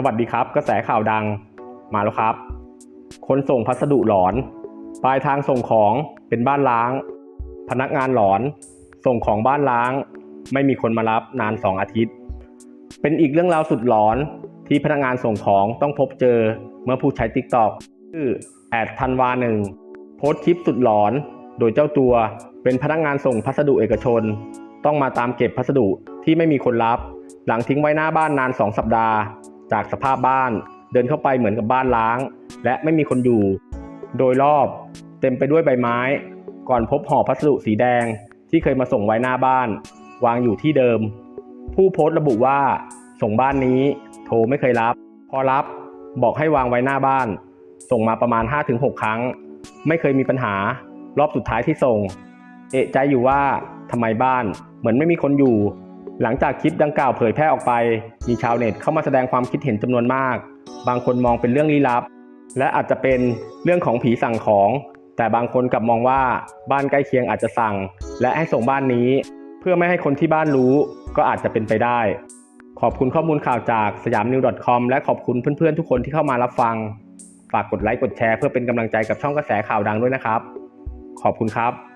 สวัสดีครับ กระแสข่าวดังมาแล้วครับ คนส่งพัสดุหลอน ปลายทางส่งของเป็นบ้านล้าง พนักงานหลอน ส่งของบ้านล้าง ไม่มีคนมารับนาน 2 อาทิตย์ เป็นอีกเรื่องราวสุดหลอนที่พนักงานส่งของต้องพบเจอเมื่อผู้ใช้ TikTok ชื่อแอดทันวาหนึ่งโพสคลิปสุดหลอน โดยเจ้าตัวเป็นพนักงานส่งพัสดุเอกชน ต้องมาตามเก็บพัสดุที่ไม่มีคนรับ หลังทิ้งไว้หน้าบ้านนาน 2 สัปดาห์ จากสภาพบ้าน เดินเข้าไปเหมือนกับบ้านล้าง และไม่มีคนอยู่ โดยรอบ เต็มไปด้วยใบไม้ ก่อนพบห่อพัสดุสีแดงที่เคยมาส่งไว้หน้าบ้าน วางอยู่ที่เดิม ผู้โพสต์ระบุว่า ส่งบ้านนี้ โทรไม่เคยรับ พอรับ บอกให้วางไว้หน้าบ้าน ส่งมาประมาณ 5-6 ครั้ง ไม่เคยมีปัญหา รอบสุดท้ายที่ส่ง เอะใจอยู่ว่าทำไมบ้าน เหมือนไม่มีคนอยู่ หลังจากคลิปดังกล่าวเผยแพร่ออกไป มีชาวเน็ตเข้ามาแสดงความคิดเห็นจำนวนมาก บางคนมองเป็นเรื่องลี้ลับ และอาจจะเป็นเรื่องของผีสั่งของ แต่บางคนกลับมองว่าบ้านใกล้เคียงอาจจะสั่ง และให้ส่งบ้านนี้ เพื่อไม่ให้คนที่บ้านรู้ก็อาจจะเป็นไปได้ ขอบคุณข้อมูลข่าวจากสยามนิว .com และขอบคุณเพื่อนๆทุกคนที่เข้ามารับฟัง ฝากกดไลค์กดแชร์เพื่อเป็นกำลังใจกับช่องกระแสข่าวดังด้วยนะครับ ขอบคุณครับ